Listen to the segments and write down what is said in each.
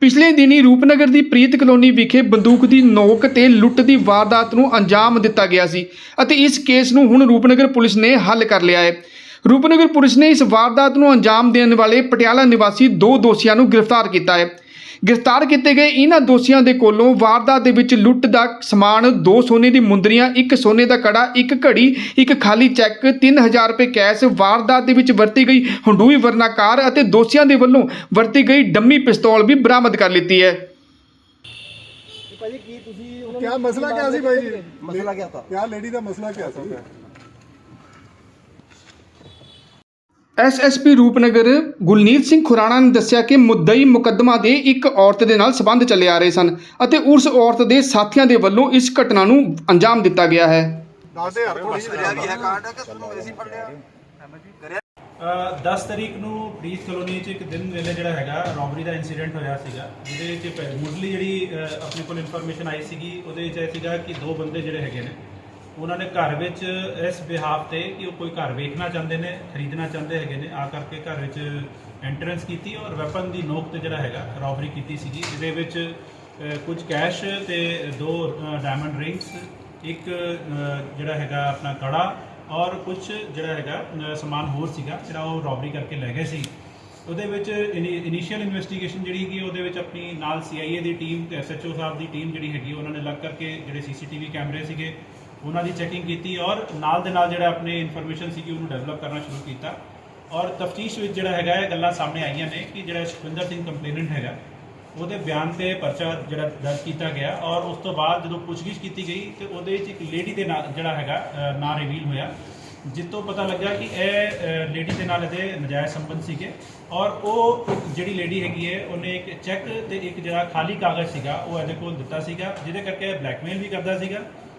ਪਿਛਲੇ ਦਿਨੀ ਰੂਪਨਗਰ ਦੀ ਪ੍ਰੀਤ ਕਲੋਨੀ ਵਿਖੇ ਬੰਦੂਕ ਦੀ ਨੋਕ ਤੇ ਲੁੱਟ ਦੀ ਵਾਰਦਾਤ ਨੂੰ ਅੰਜਾਮ ਦਿੱਤਾ ਗਿਆ ਸੀ ਅਤੇ ਇਸ ਕੇਸ ਨੂੰ ਹੁਣ ਰੂਪਨਗਰ ਪੁਲਿਸ ਨੇ ਹੱਲ ਕਰ ਲਿਆ ਹੈ। ਰੂਪਨਗਰ ਪੁਲਿਸ ਨੇ ਇਸ ਵਾਰਦਾਤ ਨੂੰ ਅੰਜਾਮ ਦੇਣ ਵਾਲੇ ਪਟਿਆਲਾ ਨਿਵਾਸੀ ਦੋ ਦੋਸ਼ੀਆਂ ਨੂੰ ਗ੍ਰਿਫਤਾਰ ਕੀਤਾ ਹੈ। ਗ੍ਰਿਫਤਾਰ ਕੀਤੇ ਗਏ ਇਹਨਾਂ ਦੋਸ਼ੀਆਂ ਦੇ ਕੋਲੋਂ ਵਾਰਦਾਤ ਦੇ ਵਿੱਚ ਲੁੱਟ ਦਾ ਸਮਾਨ ਦੋ ਸੋਨੇ ਦੀ ਮੁੰਦਰੀਆਂ ਇੱਕ ਸੋਨੇ ਦਾ ਕੜਾ ਇੱਕ ਘੜੀ ਇੱਕ ਖਾਲੀ ਚੈੱਕ 3000 ਰੁਪਏ ਕੈਸ਼ ਵਾਰਦਾਤ ਦੇ ਵਿੱਚ ਵਰਤੀ ਗਈ ਹੰਡੂਈ ਵਰਨਾਕਾਰ ਅਤੇ ਦੋਸ਼ੀਆਂ ਦੇ ਵੱਲੋਂ ਵਰਤੀ ਗਈ ਡੰਮੀ ਪਿਸਤੌਲ ਵੀ ਬਰਾਮਦ ਕਰ ਲਈ ਹੈ। ਕੀ ਤੁਸੀਂ ਕੀ ਮਸਲਾ ਕਿਆ ਸੀ ਭਾਈ ਜੀ? ਮਸਲਾ ਕਿਆ ਸੀ ਕਿਆ ਲੇਡੀ ਦਾ ਮਸਲਾ ਕਿਆ ਸੀ? ਐਸਐਸਪੀ ਰੂਪਨਗਰ ਗੁਲਨੀਤ ਸਿੰਘ ਖੁਰਾਣਾ ਨੇ ਦੱਸਿਆ ਕਿ ਮੁੱਦਈ ਮੁਕੱਦਮਾ ਦੇ ਇੱਕ ਔਰਤ ਦੇ ਨਾਲ ਸਬੰਧ ਚੱਲੇ ਆ ਰਹੇ ਸਨ ਅਤੇ ਉਸ ਔਰਤ ਦੇ ਸਾਥੀਆਂ ਦੇ ਵੱਲੋਂ ਇਸ ਘਟਨਾ ਨੂੰ ਅੰਜਾਮ ਦਿੱਤਾ ਗਿਆ ਹੈ। ਦੱਸਦੇ ਹਰ ਕੋਈ ਦਰਿਆ ਵੀ ਹੈ ਕਾਂਡ ਹੈ ਕਿ ਤੁਹਾਨੂੰ ਅਸੀਂ ਪੜਿਆ 10 ਤਰੀਕ ਨੂੰ ਪ੍ਰੀਤ ਕਲੋਨੀ 'ਚ ਇੱਕ ਦਿਨ ਵੇਲੇ ਜਿਹੜਾ ਹੈਗਾ ਰੌਬਰੀ ਦਾ ਇਨਸੀਡੈਂਟ ਹੋਇਆ ਸੀਗਾ ਜਿਹਦੇ 'ਚ ਮੁੱਢਲੀ ਜਿਹੜੀ ਆਪਣੇ ਕੋਲ ਇਨਫੋਰਮੇਸ਼ਨ ਆਈ ਸੀਗੀ ਉਹਦੇ 'ਚ ਇਹ ਸੀਗਾ ਕਿ ਦੋ ਬੰਦੇ ਜਿਹੜੇ ਹੈਗੇ ਨੇ ਉਹਨਾਂ ਨੇ ਘਰ ਵਿੱਚ ਇਸ ਬਿਹਾਫ ਤੇ ਕਿ ਉਹ ਕੋਈ ਘਰ ਵੇਖਣਾ ਚਾਹੁੰਦੇ ਨੇ, ਖਰੀਦਣਾ ਚਾਹੁੰਦੇ ਹੈਗੇ ਨੇ, ਆ ਕਰਕੇ ਘਰ ਵਿੱਚ ਐਂਟਰੈਂਸ ਕੀਤੀ ਔਰ ਵੈਪਨ ਦੀ ਨੋਕ ਤੇ ਜਿਹੜਾ ਹੈਗਾ ਰੋਬਰੀ ਕੀਤੀ ਸੀਗੀ। ਜਿਹਦੇ ਵਿੱਚ ਕੁਝ ਕੈਸ਼ ਤੇ ਦੋ ਡਾਇਮੰਡ ਰਿੰਗਸ ਇੱਕ ਜਿਹੜਾ ਹੈਗਾ ਆਪਣਾ ਕੜਾ ਔਰ ਕੁਝ ਜਿਹੜਾ ਹੈਗਾ ਸਮਾਨ ਹੋਰ ਸੀਗਾ ਜਿਹੜਾ ਉਹ ਰੋਬਰੀ ਕਰਕੇ ਲੈ ਗਏ ਸੀ। ਉਹਦੇ ਵਿੱਚ ਇਨੀਸ਼ੀਅਲ ਇਨਵੈਸਟੀਗੇਸ਼ਨ ਜਿਹੜੀ ਹੈਗੀ, ਉਹਦੇ ਵਿੱਚ ਆਪਣੀ ਨਾਲ ਸੀਆਈਏ ਦੀ ਟੀਮ ਤੇ ਐਸਐਚਓ ਸਾਹਿਬ ਦੀ ਟੀਮ ਜਿਹੜੀ ਹੈਗੀ, ਉਹਨਾਂ ਨੇ ਲੱਗ ਕਰਕੇ ਜਿਹੜੇ ਸੀਸੀਟੀਵੀ ਕੈਮਰੇ ਸੀਗੇ ਉਹਨਾਂ ਦੀ ਚੈਕਿੰਗ ਕੀਤੀ ਔਰ ਨਾਲ ਦੇ ਨਾਲ ਜਿਹੜਾ ਆਪਣੇ ਇਨਫੋਰਮੇਸ਼ਨ ਸੀਗੀ ਉਹਨੂੰ ਡਿਵੈਲਪ ਕਰਨਾ ਸ਼ੁਰੂ ਕੀਤਾ। ਔਰ ਤਫਤੀਸ਼ ਵਿੱਚ ਜਿਹੜਾ ਹੈਗਾ, ਇਹ ਗੱਲਾਂ ਸਾਹਮਣੇ ਆਈਆਂ ਨੇ ਕਿ ਜਿਹੜਾ ਸੁਖਵਿੰਦਰ ਸਿੰਘ ਕੰਪਲੇਨੈਂਟ ਹੈਗਾ, ਉਹਦੇ ਬਿਆਨ ਤੇ ਪਰਚਾ ਜਿਹੜਾ ਦਰਜ ਕੀਤਾ ਗਿਆ ਔਰ ਉਸ ਤੋਂ ਬਾਅਦ ਜਦੋਂ ਪੁੱਛਗਿੱਛ ਕੀਤੀ ਗਈ ਤੇ ਉਹਦੇ ਵਿੱਚ ਇੱਕ ਲੇਡੀ ਦੇ ਨਾਲ ਜਿਹੜਾ ਹੈਗਾ ਨਾਂ ਰਿਵੀਲ ਹੋਇਆ ਜਿੱਤੋਂ ਪਤਾ ਲੱਗਾ ਕਿ ਇਹ ਲੇਡੀ ਦੇ ਨਾਲ ਇਹਦੇ ਨਜਾਇਜ਼ ਸੰਬੰਧ ਸੀਗੇ ਔਰ ਉਹ ਜਿਹੜੀ ਲੇਡੀ ਹੈਗੀ ਹੈ, ਉਹਨੇ ਇੱਕ ਚੈੱਕ ਤੇ ਇੱਕ ਜਿਹੜਾ ਖਾਲੀ ਕਾਗਜ਼ ਸੀਗਾ, ਉਹ ਇਹਦੇ ਕੋਲ ਦਿੱਤਾ ਸੀਗਾ, ਜਿਹਦੇ ਕਰਕੇ ਇਹ ਬਲੈਕਮੇਲ ਵੀ ਕਰਦਾ ਸੀਗਾ।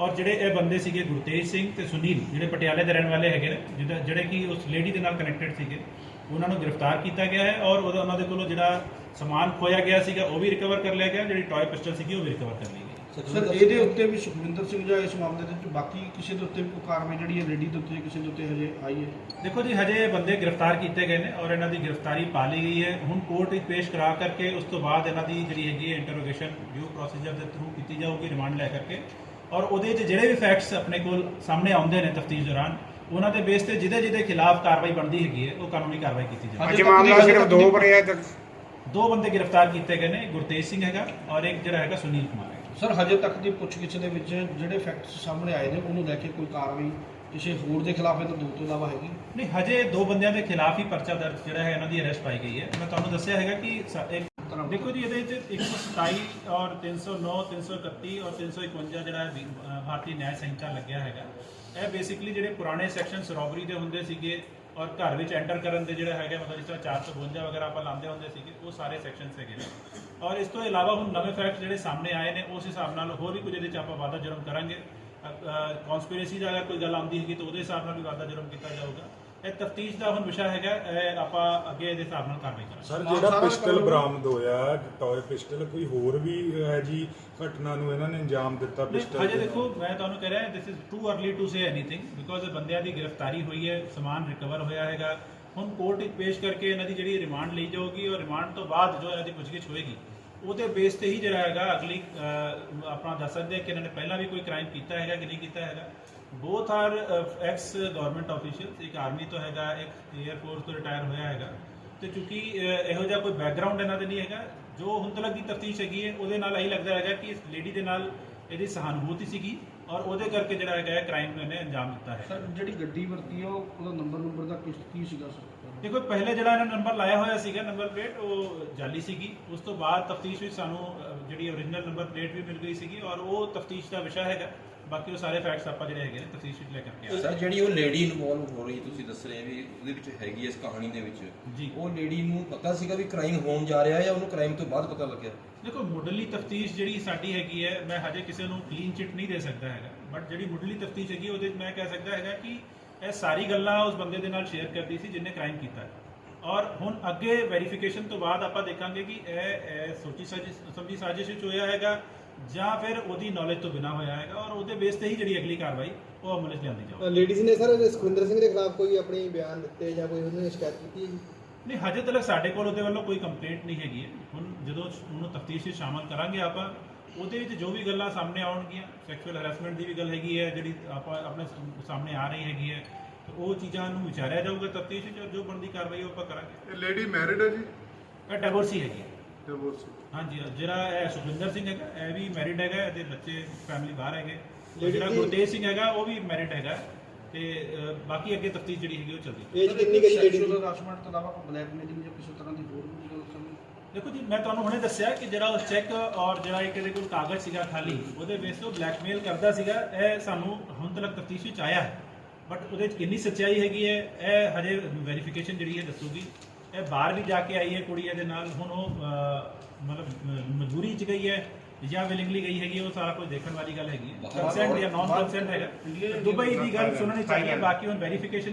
ਔਰ ਜਿਹੜੇ ਇਹ ਬੰਦੇ ਸੀਗੇ ਗੁਰਤੇਜ ਸਿੰਘ ਤੇ ਸੁਨੀਲ ਜਿਹੜੇ ਪਟਿਆਲੇ ਦੇ ਰਹਿਣ ਵਾਲੇ ਹੈਗੇ ਨੇ ਜਿਹਦਾ- ਜਿਹੜੇ ਕਿ ਉਸ ਲੇਡੀ ਦੇ ਨਾਲ ਕਨੈਕਟਡ ਸੀਗੇ ਉਹਨਾਂ ਨੂੰ ਗ੍ਰਿਫਤਾਰ ਕੀਤਾ ਗਿਆ ਹੈ ਔਰ ਉਹਦਾ ਉਹਨਾਂ ਦੇ ਕੋਲੋਂ ਜਿਹੜਾ ਸਮਾਨ ਖੋਇਆ ਗਿਆ ਸੀਗਾ ਉਹ ਵੀ ਰਿਕਵਰ ਕਰ ਲਿਆ ਗਿਆ ਜਿਹੜੀ ਟੌਏ ਪਿਸਟਲ ਸੀਗੀ ਉਹ ਵੀ ਰਿਕਵਰ ਕਰ ਲਈ ਗਈ। ਸਰ ਇਹਦੇ ਉੱਤੇ ਵੀ ਸੁਖਵਿੰਦਰ ਸਿੰਘ ਜਾਂ ਇਸ ਮਾਮਲੇ ਦੇ ਵਿੱਚ ਬਾਕੀ ਕਿਸੇ ਦੇ ਉੱਤੇ ਵੀ ਕੋਈ ਕਾਰਵਾਈ ਜਿਹੜੀ ਹੈ ਲੇਡੀ ਦੇ ਉੱਤੇ ਕਿਸੇ ਦੇ ਉੱਤੇ ਹਜੇ ਆਈ ਹੈ? ਦੇਖੋ ਜੀ ਹਜੇ ਇਹ ਬੰਦੇ ਗ੍ਰਿਫਤਾਰ ਕੀਤੇ ਗਏ ਨੇ ਔਰ ਇਹਨਾਂ ਦੀ ਗ੍ਰਿਫਤਾਰੀ ਪਾ ਲਈ ਗਈ ਹੈ। ਹੁਣ ਕੋਰਟ ਵਿੱਚ ਪੇਸ਼ ਕਰਾ ਕਰਕੇ ਉਸ ਤੋਂ ਬਾਅਦ ਇਹਨਾਂ ਦੀ ਜਿਹੜੀ ਹੈਗੀ ਹੈ ਇੰਟਰੋਗੇਸ਼ਨ ਡਿਊ ਪ੍ਰੋਸੀਜਰ ਦੇ ਥਰੂ ਕੀਤੀ ਜਾਊਗੀ ਰਿਮਾਂਡ ਲੈ ਕਰਕੇ। ਔਰ ਉਹਦੇ 'ਚ ਜਿਹੜੇ ਵੀ ਫੈਕਟਸ ਆਪਣੇ ਕੋਲ ਸਾਹਮਣੇ ਆਉਂਦੇ ਨੇ ਤਫਤੀਸ਼ ਦੌਰਾਨ ਉਹਨਾਂ ਦੇ ਬੇਸ ਤੇ ਜਿਹਦੇ ਜਿਹਦੇ ਖਿਲਾਫ ਕਾਰਵਾਈ ਬਣਦੀ ਹੈਗੀ ਹੈ ਉਹ ਕਾਨੂੰਨੀ ਕਾਰਵਾਈ ਕੀਤੀ ਜਾਵੇ ਅੱਜ ਮਾਮਲਾ ਸਿਰਫ ਦੋ ਬਣੇ ਦੋ ਬੰਦੇ ਗ੍ਰਿਫਤਾਰ ਕੀਤੇ ਗਏ ਨੇ ਗੁਰਤੇਜ ਸਿੰਘ ਹੈਗਾ ਔਰ ਇੱਕ ਜਿਹੜਾ ਹੈਗਾ ਸੁਨੀਲ ਕੁਮਾਰ ਹੈਗਾ। ਸਰ ਹਜੇ ਤੱਕ ਦੀ ਪੁੱਛਗਿੱਛ ਦੇ ਵਿੱਚ ਜਿਹੜੇ ਫੈਕਟਸ ਸਾਹਮਣੇ ਆਏ ਨੇ ਉਹਨੂੰ ਲੈ ਕੇ ਕੋਈ ਕਾਰਵਾਈ ਕਿਸੇ ਹੋਰ ਦੇ ਖਿਲਾਫ ਇਹ ਤਾਂ ਦੋ ਤੋਂ ਇਲਾਵਾ ਹੈਗੀ? ਨਹੀਂ ਹਜੇ ਦੋ ਬੰਦਿਆਂ ਦੇ ਖਿਲਾਫ ਹੀ ਪਰਚਾ ਦਰਜ ਜਿਹੜਾ ਹੈ ਇਹਨਾਂ ਦੀ ਅਰੈਸਟ ਪਾਈ ਗਈ ਹੈ। ਮੈਂ ਤੁਹਾਨੂੰ ਦੱਸਿਆ ਹੈਗਾ ਕਿ ਸ- ਇੱਕ ਦੇਖੋ ਜੀ ਇਹਦੇ ਵਿੱਚ 127 ਔਰ 309 331 ਔਰ 351 ਜਿਹੜਾ ਹੈ ਵੀ, ਅਹ, ਭਾਰਤੀ ਨਿਆਂ ਸੰਹਿਤਾ ਲੱਗਿਆ ਹੈਗਾ। ਇਹ ਬੇਸਿਕਲੀ ਜਿਹੜੇ ਪੁਰਾਣੇ ਸੈਕਸ਼ਨਸ ਰੋਬਰੀ ਦੇ ਹੁੰਦੇ ਸੀਗੇ ਔਰ ਘਰ ਵਿੱਚ ਐਂਟਰ ਕਰਨ ਦੇ ਜਿਹੜਾ ਹੈਗਾ ਮਤਲਬ ਜਿਸ ਤਰ੍ਹਾਂ 452 ਵਗੈਰਾ ਆਪਾਂ ਲਾਉਂਦੇ ਹੁੰਦੇ ਸੀਗੇ ਉਹ ਸਾਰੇ ਸੈਕਸ਼ਨਸ ਹੈਗੇ ਨੇ। ਔਰ ਇਸ ਤੋਂ ਇਲਾਵਾ ਹੁਣ ਨਵੇਂ ਫੈਕਟਸ ਜਿਹੜੇ ਸਾਹਮਣੇ ਆਏ ਨੇ ਉਸ ਹਿਸਾਬ ਨਾਲ ਹੋਰ ਵੀ ਕੁਝ ਇਹਦੇ ਚ ਆਪਾਂ ਵਾਧਾ ਜੁਰਮ ਕਰਾਂਗੇ। ਕਨਸਪੀਰੇਸੀ ਦਾ ਅਗਰ ਕੋਈ ਗੱਲ ਆਉਂਦੀ ਹੈਗੀ ਤਾਂ ਉਹਦੇ ਹਿਸਾਬ ਨਾਲ ਵੀ ਵਾਧਾ ਜੁਰਮ ਕੀਤਾ ਜਾਊਗਾ। ਇਹ ਤਫਤੀਸ਼ ਦਾ ਹੁਣ ਵਿਸ਼ਾ ਹੈਗਾ ਇਹ ਆਪਾਂ ਅੱਗੇ ਇਹਦੇ ਹਿਸਾਬ ਨਾਲ ਕਾਰਵਾਈ ਕਰਾਂਗੇ। ਸਰ ਜਿਹੜਾ ਪਿਸਟਲ ਬਰਾਮਦ ਹੋਇਆ ਟੌਏ ਪਿਸਟਲ ਕੋਈ ਹੋਰ ਵੀ ਹੈ ਜੀ ਘਟਨਾ ਨੂੰ ਇਹਨਾਂ ਨੇ ਅੰਜਾਮ ਦਿੱਤਾ ਪਿਸਟਲ ਹਜੇ ਦੇਖੋ ਮੈਂ ਤੁਹਾਨੂੰ ਕਹਿ ਰਿਹਾ this is too early to say anything because ਬੰਦਿਆਂ ਦੀ ਗ੍ਰਿਫਤਾਰੀ ਹੋਈ ਹੈ ਸਮਾਨ ਰਿਕਵਰ ਹੋਇਆ ਹੈਗਾ। ਹੁਣ ਕੋਰਟ ਵਿੱਚ ਪੇਸ਼ ਕਰਕੇ ਇਹਨਾਂ ਦੀ ਜਿਹੜੀ ਰਿਮਾਂਡ ਲਈ ਜਾਊਗੀ ਔਰ ਰਿਮਾਂਡ ਤੋਂ ਬਾਅਦ ਜੋ ਇਹਨਾਂ ਦੀ ਪੁੱਛਗਿੱਛ ਹੋਏਗੀ ਉਹਦੇ ਬੇਸ ਤੇ ਹੀ ਜਿਹੜਾ ਹੈਗਾ ਅਗਲੀ ਆਪਣਾ ਦੱਸ ਸਕਦੇ ਕਿ ਇਹਨਾਂ ਨੇ ਪਹਿਲਾਂ ਵੀ ਕੋਈ ਕ੍ਰਾਈਮ ਕੀਤਾ ਹੈਗਾ ਕਿ ਨਹੀਂ ਕੀਤਾ ਹੈਗਾ। Both are ex government officials ਇੱਕ ਆਰਮੀ ਤੋਂ ਹੈਗਾ ਇੱਕ 에ਅਰ ਫੋਰਸ ਤੋਂ ਰਿਟਾਇਰ ਹੋਇਆ ਹੈਗਾ ਤੇ ਅਹ, ਇਹੋ ਜਿਹਾ ਕੋਈ ਬੈਕਗ੍ਰਾਉਂਡ ਇਹਨਾਂ ਦੇ ਨਹੀਂ ਹੈਗਾ ਜੋ ਹੁਣ ਤੱਕ ਦੀ ਤਫਤੀਸ਼ ਹੈਗੀ ਹੈ ਉਹਦੇ ਨਾਲ ਇਹੀ ਲੱਗਦਾ ਹੈਗਾ ਕਿ ਇਸ ਲੇਡੀ ਦੇ ਨਾਲ ਇਹਦੀ ਸਹਾਨੁਭੂਤੀ ਸੀਗੀ ਔਰ ਉਹਦੇ ਕਰਕੇ ਜਿਹੜਾ ਹੈਗਾ ਕ੍ਰਾਈਮ ਨੂੰ ਇਹਨੇ ਅੰਜਾਮ ਦਿੱਤਾ ਹੈ ਸਰ ਜਿਹੜੀ ਗੱਡੀ ਵਰਤੀ ਉਹ- ਉਹਦਾ ਨੰਬਰ ਨੰਬਰ ਦਾ ਕੁਝ ਕੀ ਸੀਗਾ ਸਰ ਦੇਖੋ ਪਹਿਲੇ ਜਿਹੜਾ ਇਹਨਾਂ ਨੰਬਰ ਲਾਇਆ ਹੋਇਆ ਸੀਗਾ ਨੰਬਰ ਪਲੇਟ ਉਹ ਜਾਲੀ ਸੀਗੀ ਉਸ ਤੋਂ ਬਾਅਦ ਤਫਤੀਸ਼ ਵਿੱਚ ਸਾਨੂੰ ਜਿਹੜੀ ਓਰੀਜਨਲ ਨੰਬਰ ਪਲੇਟ ਵੀ ਮਿਲ ਗਈ ਸੀਗੀ ਔਰ ਉਹ ਤਫਤੀਸ਼ ਦਾ ਵਿਸ਼ਾ ਹੈਗਾ ਬਾਕੀ ਉਹ ਸਾਰੇ ਫੈਕਟਸ ਆਪਾਂ ਜਿਹੜੇ ਹੈਗੇ ਨੇ ਤਫਤੀਸ਼ ਵਿੱਚ ਲੈ ਕਰਕੇ ਆ ਰਹੇ ਸਰ ਜਿਹੜੀ ਉਹ ਲੇਡੀ ਇਨਵੋਲਵ ਹੋ ਰਹੀ ਤੁਸੀਂ ਦੱਸ ਰਹੇ ਵੀ ਉਹਦੇ ਵਿੱਚ ਹੈਗੀ ਇਸ ਕਹਾਣੀ ਦੇ ਵਿੱਚ। ਜੀ। ਉਹ ਲੇਡੀ ਨੂੰ ਪਤਾ ਸੀਗਾ ਵੀ ਕ੍ਰਾਈਮ ਹੋਣ ਜਾ ਰਿਹਾ ਹੈ ਜਾਂ ਉਹਨੂੰ ਕ੍ਰਾਈਮ ਤੋਂ ਬਾਅਦ ਪਤਾ ਲੱਗਿਆ? ਦੇਖੋ ਮੁੱਢਲੀ ਤਫਤੀਸ਼ ਜਿਹੜੀ ਸਾਡੀ ਹੈਗੀ ਹੈ ਮੈਂ ਹਜੇ ਕਿਸੇ ਨੂੰ ਕਲੀਨ ਚਿਟ ਨਹੀਂ ਦੇ ਸਕਦਾ ਹੈਗਾ। ਬਟ ਜਿਹੜੀ ਮੁੱਢਲੀ ਤਫਤੀਸ਼ ਹੈਗੀ ਉਹਦੇ 'ਚ ਮੈਂ ਕਹਿ ਸਕਦਾ ਹੈਗਾ ਕਿ ਇਹ ਸਾਰੀ ਗੱਲਾਂ ਉਸ ਬੰਦੇ ਦੇ ਨਾਲ ਸ਼ੇਅਰ ਕਰਦੀ ਸੀ ਜਿਹਨੇ ਕ੍ਰਾਈਮ ਕੀਤਾ ਹੈ। ਔਰ ਹੁਣ ਅੱਗੇ ਵੈਰੀਫਿਕੇਸ਼ਨ ਤੋਂ ਬਾਅਦ ਆਪਾਂ ਦੇਖਾਂਗੇ ਕਿ ਇਹ ਇਹ ਸੋਚੀ ਸਾਜ਼ਿਸ਼ ਸਮਝੀ ਸਾਜ਼ਿਸ਼ ਵਿੱਚ ਹੋਇਆ ਹੈਗਾ। ਜਾਂ ਫਿਰ ਉਹਦੀ ਨੌਲੇਜ ਤੋਂ ਬਿਨਾ ਹੋਇਆ ਹੈਗਾ ਔਰ ਉਹਦੇ ਬੇਸ ਤੇ ਹੀ ਜਿਹੜੀ ਅਗਲੀ ਕਾਰਵਾਈ ਉਹ ਅਮਲ ਵਿੱਚ ਲਿਆਂਦੀ ਜਾਊਗੀ। ਲੇਡੀਜ਼ ਨੇ ਸਰ ਸੁਖਵਿੰਦਰ ਸਿੰਘ ਦੇ ਖਿਲਾਫ ਕੋਈ ਆਪਣੀ ਬਿਆਨ ਦਿੱਤੇ ਜਾਂ ਕੋਈ ਉਹਨੇ ਸ਼ਿਕਾਇਤ ਕੀਤੀ ਹੈ ਜੀ? ਨਹੀਂ ਹਜੇ ਤੱਕ ਸਾਡੇ ਕੋਲ ਉਹਦੇ ਵੱਲੋਂ ਕੋਈ ਕੰਪਲੇਂਟ ਨਹੀਂ ਹੈਗੀ ਹੈ। ਹੁਣ ਜਦੋਂ ਉਹਨੂੰ ਤਫਤੀਸ਼ ਵਿੱਚ ਸ਼ਾਮਲ ਕਰਾਂਗੇ ਆਪਾਂ ਉਹਦੇ ਵਿੱਚ ਜੋ ਵੀ ਗੱਲਾਂ ਸਾਹਮਣੇ ਆਉਣਗੀਆਂ ਸੈਕਸ਼ੂਅਲ ਹਰੈਸਮੈਂਟ ਦੀ ਵੀ ਗੱਲ ਹੈਗੀ ਹੈ ਜਿਹੜੀ ਆਪਾਂ ਆਪਣੇ ਸ- ਸਾਹਮਣੇ ਆ ਰਹੀ ਹੈਗੀ ਹੈ ਤੇ ਉਹ ਚੀਜ਼ਾਂ ਨੂੰ ਵਿਚਾਰਿਆ ਜਾਊਗਾ ਤਫਤੀਸ਼ ਵਿੱਚ ਔਰ ਜੋ ਬਣਦੀ ਕਾਰਵਾਈ ਉਹ ਆਪਾਂ ਕਰਾਂਗੇ। ਇਹ ਲੇਡੀ ਮੈਰਿਡ ਹੈ ਜੀ? ਇਹ ਡਿਵੋਰਸੀ ਹੈਗੀ ਹੈ। ਡਿਵੋਰਸ ਹਾਂਜੀ ਜਿਹੜਾ ਇਹ ਸੁਖਵਿੰਦਰ ਸਿੰਘ ਹੈਗਾ ਇਹ ਵੀ ਮੈਰਿਡ ਹੈਗਾ ਇਹਦੇ ਬੱਚੇ ਫੈਮਿਲੀ ਬਾਹਰ ਹੈਗੇ। ਜਿਹੜਾ ਗੁਰਤੇਜ ਸਿੰਘ ਹੈਗਾ ਉਹ ਵੀ ਮੈਰਿਡ ਹੈਗਾ। ਤੇ ਬਾਕੀ ਅੱਗੇ ਤਫਤੀਸ਼ ਜਿਹੜੀ ਹੈਗੀ ਉਹ ਚੱਲਦੀ ਏਜ ਕਿੰਨੀ ਗਈ ਲੇਡੀ ਦੀ ਹਰਾਸਮੈਂਟ ਤੋਂ ਇਲਾਵਾ ਬਲੈਕਮੇਲਿੰਗ ਜਾਂ ਕਿਸੇ ਤਰ੍ਹਾਂ ਦੀ ਹੋਰ ਵੀ ਗੱਲ ਸਰ ਦੇਖੋ ਜੀ ਮੈਂ ਤੁਹਾਨੂੰ ਹੁਣੇ ਦੱਸਿਆ ਕਿ ਜਿਹੜਾ ਉਹ ਚੈੱਕ ਔਰ ਜਿਹੜਾ ਇੱਕ ਇਹਦੇ ਕੋਲ ਕਾਗਜ਼ ਸੀਗਾ ਖਾਲੀ ਉਹਦੇ ਬੇਸ ਤੇ ਉਹ ਬਲੈਕਮੇਲ ਕਰਦਾ ਸੀਗਾ। ਇਹ ਸਾਨੂੰ ਹੁਣ ਤੱਕ ਤਫਤੀਸ਼ ਵਿੱਚ ਆਇਆ ਹੈ। ਬਟ ਉਹਦੇ ਵਿੱਚ ਕਿੰਨੀ ਸੱਚਾਈ ਹੈਗੀ ਹੈ ਇਹ ਹਜੇ ਵੈਰੀਫਿਕੇਸ਼ਨ ਜਿਹੜੀ ਹੈ ਦੱਸੂਗੀ। ਇਹ ਬਾਹਰ ਵੀ ਜਾ ਕੇ ਆਈ ਹੈ ਕੁੜੀ ਇਹਦੇ ਨਾਲ। ਹੁਣ ਉਹ ਮਤਲਬ ਮਜਬੂਰੀ ਚ ਗਈ ਹੈ ਜਾਂ ਵਿਲਿੰਗਲੀ ਗਈ ਹੈਗੀ ਹੈ, ਉਹ ਸਾਰਾ ਕੁਝ ਦੇਖਣ ਵਾਲੀ ਗੱਲ ਹੈਗੀ ਹੈ। ਕੰਸੈਂਟ ਜਾਂ ਨਾਨ ਕੰਸੈਂਟ ਹੈਗਾ। ਦੁਬਈ ਦੀ ਗੱਲ ਸੁਣਨੀ ਚਾਹੀਏ ਬਾਕੀ ਹੁਣ ਵੈਰੀਫਿਕੇਸ਼ਨ